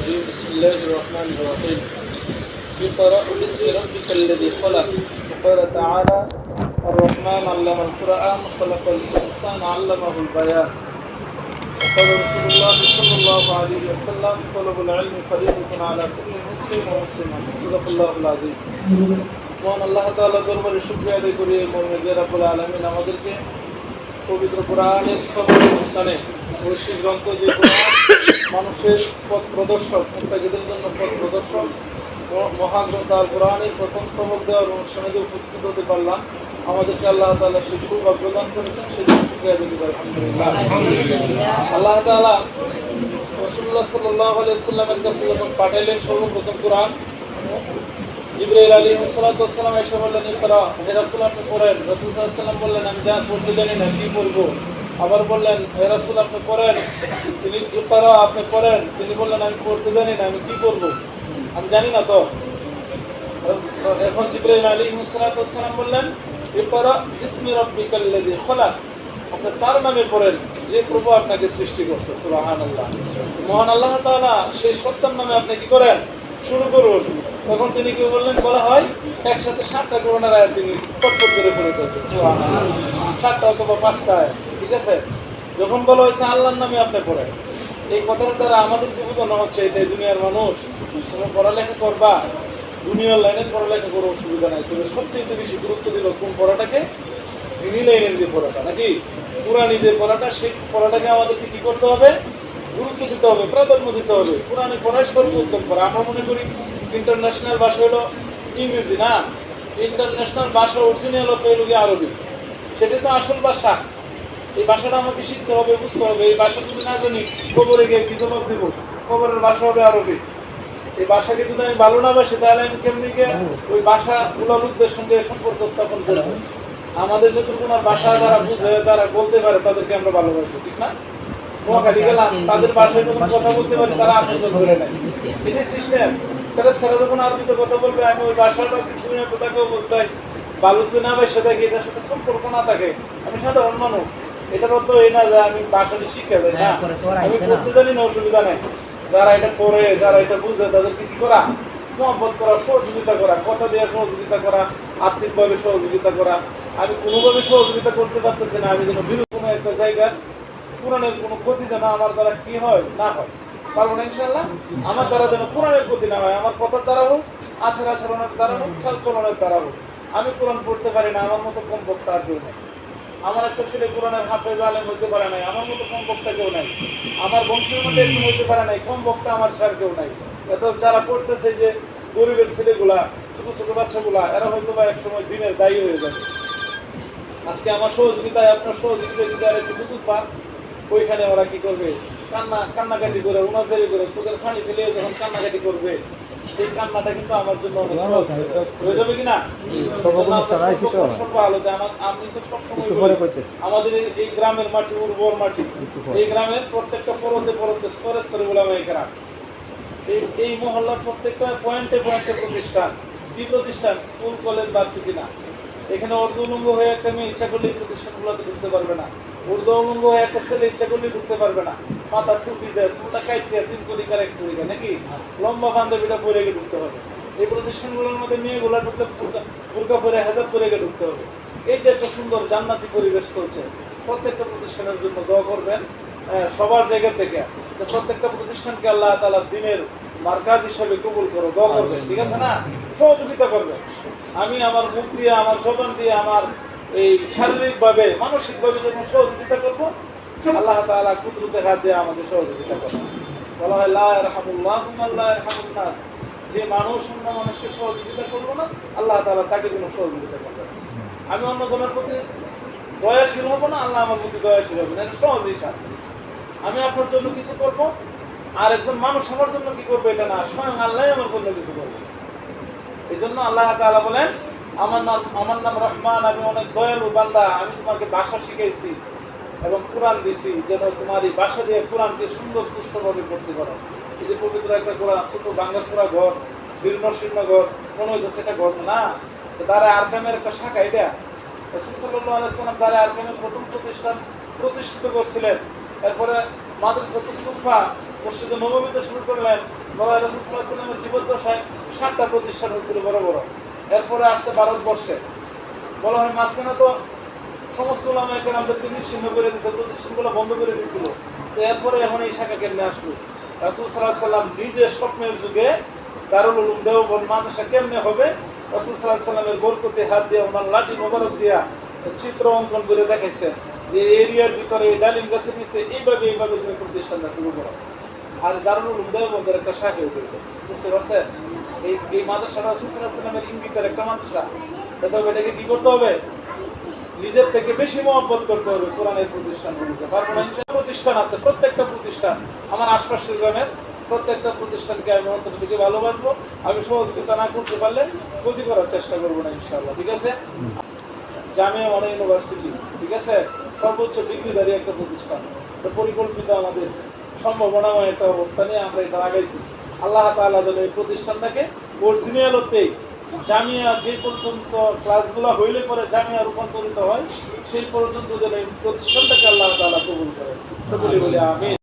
الرجيم بسم الله الرحمن الرحيم اقرأ باسم ربك الذي خلق وقال تعالى الرحمن علم القرآن خلق الإنسان علمه البيان وقال رسول الله صلى الله عليه وسلم طلب العلم فريضة على كل مسلم ومسلمة صدق الله العظيم মহান আল্লাহ তাআলা দরবারে শুকরিয়া আদায় করি এই মর্মে যে রাব্বুল আলামিন আমাদেরকে পবিত্র কোরআনের সবল অনুষ্ঠানে ঐশী গ্রন্থ যে মানুষের পথ প্রদর্শক মুত্তাকিদের জন্য পথ প্রদর্শক মহাগ্রন্থ আল কোরআনের প্রথম সবক দেওয়ার অনুষ্ঠানে যে উপস্থিত হতে পারলাম আমাদেরকে আল্লাহ তাআলা সেই সৌভাগ্য প্রদান করেছেন সেই জন্য শুকরিয়া করি আলহামদুলিল্লাহ। আল্লাহ তাআলা রসুল্লাহ সাল্লাহ আলাইসাল্লামের কাছে যখন পাঠাইলেন সর্বপ্রথম কোরআন জিব্রাইল আলী সালাতাম এসে বললেন ইকরা হে রাসূল আপনি পড়েন। রাসূল আলাইহি বললেন আমি যা পড়তে জানি না কি পড়ব? আবার বললেন হে রাসূল আপনি পড়েন। তিনি ইকরা আপনি পড়েন। তিনি বললেন আমি পড়তে জানি না আমি কি করব আমি জানি না তো। এখন জিব্রাইল আলী সালাতাম বললেন ইকরা ইসমি রাব্বিকাল্লাযী খলাক। আপনি তার নামে পড়েন যে প্রভু আপনাকে সৃষ্টি করছে সুবহানাল্লাহ। মহান আল্লাহ তাআলা সেই সত্তার নামে আপনি কি করেন? শুরু করুন। তখন তিনি কি বললেন বলা হয় একসাথে সাতটা করোনার আয়াত তিনি পটপট করে সাতটা অথবা পাঁচটা আয়াত, ঠিক আছে? যখন বলা হয়েছে আল্লাহর নামে আপনি পড়েন, এই কথার দ্বারা আমাদেরকে বোঝানো হচ্ছে এটাই দুনিয়ার মানুষ। তুমি পড়ালেখা করবা, দুনিয়ার লাইনের পড়ালেখা করে অসুবিধা নাই। তবে সবচেয়ে বেশি গুরুত্ব দিল কোন পড়াটাকে? দিনী লাইনের যে পড়াটা, নাকি? পুরানি যে পড়াটা, সেই পড়াটাকে আমাদেরকে কি করতে হবে? গুরুত্ব দিতে হবে, প্রাধান্য দিতে হবে। পুরানি পড়াই সর্বোত্তম পড়া আমরা মনে করি ইন্টারন্যাশনাল ভাষা হলো ইংরেজি, না? ইন্টারন্যাশনাল ভাষা অরিজিনাল হতো হলো আরবি। সেটা তো আসল ভাষা। এই ভাষাটা আমাকে শিখতে হবে, বুঝতে হবে। এই ভাষা যদি না জানি, কবরে গিয়ে কি জবাব দেবো? কবরের ভাষা হবে আরবি এই ভাষাকে যদি আমি ভালো না বাসি, তাহলে আমি কেমনি গিয়ে ওই ভাষা উলালুকদের সঙ্গে সম্পর্ক স্থাপন করব? আমাদের নতুন কোনো ভাষা যারা বুঝে, যারা বলতে পারে, তাদেরকে আমরা ভালোবাসি, ঠিক না? গেলাম, তাদের কথা বলতে পারি, তারা সিস্টেম সারা যখন কথা বলবে, আমি ওই যদি সাথে সম্পর্ক না থাকে। আমি সাধারণ মানুষ। এটার অর্থ এই না যে আমি ভাষাটি শিখে যাই না। আমি পড়তে জানি না অসুবিধা নেই। যারা এটা পড়ে যারা এটা বুঝে তাদেরকে কি করা? মহব্বত করা সহযোগিতা করা কথা দেওয়া সহযোগিতা করা আর্থিকভাবে সহযোগিতা করা। আমি কোনোভাবে সহযোগিতা করতে পারতেছি না। আমি যেন কোনো একটা জায়গার কোরআনের কোনো ক্ষতি যেন আমার দ্বারা কি হয় না হয়। পারব না ইনশাল্লাহ আমার দ্বারা যেন কোরআনের ক্ষতি না হয় আমার কথার দ্বারা হোক আচার আচরণের দ্বারা হোক চাল চলনের দ্বারা হোক। আমি কোরআন পড়তে পারি না আমার মতো কম বক্তা আর কেউ নেই। আমার একটা ছেলে কোরআনের হাফেজ আলেম হইতে পারে নাই, আমার মতো কম বক্তা কেউ নাই। আমার বংশের মধ্যে একজন হইতে পারে নাই কম বক্তা আমার স্যার কেউ নাই। এত যারা পড়তেছে যে গরিবের ছেলেগুলা, ছোট ছোট বাচ্চাগুলা, এরা হয়তো বা একসময় দিনের দায়ী হয়ে যাবে। আজকে আমার সহযোগিতায়, আপনার সহযোগিতা যদি আর একটু সুযোগ পান, ওইখানে ওরা কি করবে? কান্না কান্নাকাটি করে উনাচারি করে চোখের পানি ফেলে যখন কান্নাকাটি করবে সেই কান্নাটা কিন্তু আমার জন্য হয়ে যাবে। কিনা আমি তো সবসময় আমাদের এই- গ্রামের মাটি উর্বর মাটি এই গ্রামের প্রত্যেকটা পরতে পরতে স্তরে স্তরে বলে এই গ্রাম। এই এই মহল্লার প্রত্যেকটা পয়েন্টে পয়েন্টে প্রতিষ্ঠান কি প্রতিষ্ঠান স্কুল কলেজ ভার্সিটি না। এখানে উর্দু উলঙ্গ হয়ে একটা মেয়ে ইচ্ছা করলে প্রতিষ্ঠানগুলোতে ঢুকতে পারবে না। উর্দু উলঙ্গ হয়ে একটা ছেলে ইচ্ছা করলে ঢুকতে পারবে না। মাথা টুপি দেয় চুলটা কাইটে, তিন তরিকার এক তরিকা নাকি? লম্বা বান্ধবীটা পরে গিয়ে ঢুকতে হবে। এই প্রতিষ্ঠানগুলোর মধ্যে মেয়েগুলো ঢুকলে বুরকা পরে হেজাব পরে গিয়ে ঢুকতে হবে। এই যে একটা সুন্দর জান্নাতি পরিবেশ চলছে, প্রত্যেকটা প্রতিষ্ঠানের জন্য দোয়া করবেন সবার জায়গা থেকে। প্রত্যেকটা প্রতিষ্ঠানকে আল্লাহ তালা দিনের মার্কাজ হিসাবে কবুল করো, দোয়া করবেন, ঠিক আছে না? সহযোগিতা করবেন। আমি আমার মুখ দিয়ে, আমার জবান দিয়ে, আমার এই শারীরিকভাবে, মানসিকভাবে যখন সহযোগিতা করব, আল্লাহ তাআলা কুদরতে হাত দিয়ে আমাদের সহযোগিতা করবেন। বলা হয়, লা ইয়ারহামুল্লাহ লা ইয়ারহামুন নাস। যে মানুষ, অন্য মানুষকে সহযোগিতা করব না, আল্লাহ তাআলা তাকে যেন সহযোগিতা করবে আমি অন্য জনের প্রতি দয়াশীল হব না, আল্লাহ আমার প্রতি দয়াশীল হবে না। এটা সহজ হিসাব আমি আপনার জন্য কিছু করব, আর একজন মানুষ আমার জন্য কি করবে এটা না, স্বয়ং আল্লাহ আমার জন্য কিছু করবে। এই জন্য আল্লাহ তাআলা বলেন, আমার নাম আমার নাম রহমান, আমি অনেক দয়ালু বান্দা, আমি তোমাকে ভাষা শিখাইছি এবং কোরআন দিছি, যেন তোমার এই বাসা দিয়ে কোরআনকে সুন্দর সুষ্ঠুভাবে করতে পারো। এই যে পবিত্র একটা কোরআন, ছোট বাঙ্গাসুরা ঘর জীর্ণ শীর্ণ ঘর, মনে হইতেছে এটা ঘর না। তারা আরকামের একটা শাখা, এটা? রসুল্লাহ আলাইসালাম তারা আরকামের প্রথম প্রতিষ্ঠান প্রতিষ্ঠিত করছিলেন। এরপরে মাদ্রাসাতুল সুফা মসজিদে নবমীতে শুরু করলেন রসুলামের জীবন দশায় সাতটা প্রতিষ্ঠান হয়েছিল বড় বড়। এরপরে আসছে ভারতবর্ষে। বলা হয় মাঝখানে তো সমস্ত ওলামা এখানে আমাদেরকে নিশ্চিন্ন করে দিয়েছে, প্রতিষ্ঠানগুলো বন্ধ করে দিয়েছিল। তো এরপরে এখন এই শাখা কেমনে আসলো। রাসুল সাল্লাহ সাল্লাম নিজের স্বপ্নের যুগে দারুল উলুম দেওবন মাদ্রাসা কেমনে হবে? রাসুল সাল্লাহ সাল্লামের বরকতে হাত দিয়ে ওনার লাঠি মোবারক দিয়া চিত্র অঙ্কন করে দেখাইছেন যে এরিয়ার ভিতরে ডালিম গাছের নিচে এইভাবে এইভাবে তুমি প্রতিষ্ঠানটা শুরু করো। আর দারুল উলুম দেওবন্দের একটা শাখা উঠে বুঝতে পারছেন? এই এই মাদ্রাসাটা রাসুল সাল্লাহ ইঙ্গিতের একটা মাদ্রাসা। তবে এটাকে কি করতে হবে? নিজের থেকে বেশি মহব্বত করতে হবে কোরআনের প্রতিষ্ঠানগুলিতে প্রতিষ্ঠান আছে, প্রত্যেকটা প্রতিষ্ঠান। আমার আশপাশের গ্রামের প্রত্যেকটা প্রতিষ্ঠানকে আমি অন্তর থেকে ভালোবাসবো। আমি সহযোগিতা না করতে পারলে ক্ষতি করার চেষ্টা করব না ইনশাআল্লাহ, ঠিক আছে? জামিয়া মানে ইউনিভার্সিটি, ঠিক আছে? সর্বোচ্চ ডিগ্রিধারী একটা প্রতিষ্ঠান। পরিকল্পিত আমাদের। সম্ভাবনাময় একটা অবস্থা নিয়ে আমরা এটা আগাইছি। আল্লাহ তালা যেন এই প্রতিষ্ঠানটাকে অরিজিনালতেই জামিয়া যে পর্যন্ত ক্লাসগুলো হইলে পরে জামিয়া রূপান্তরিত হয়, সেই পর্যন্ত যেন এই প্রতিষ্ঠানটাকে আল্লাহ তালা কবুল করে সকলে বলে আমি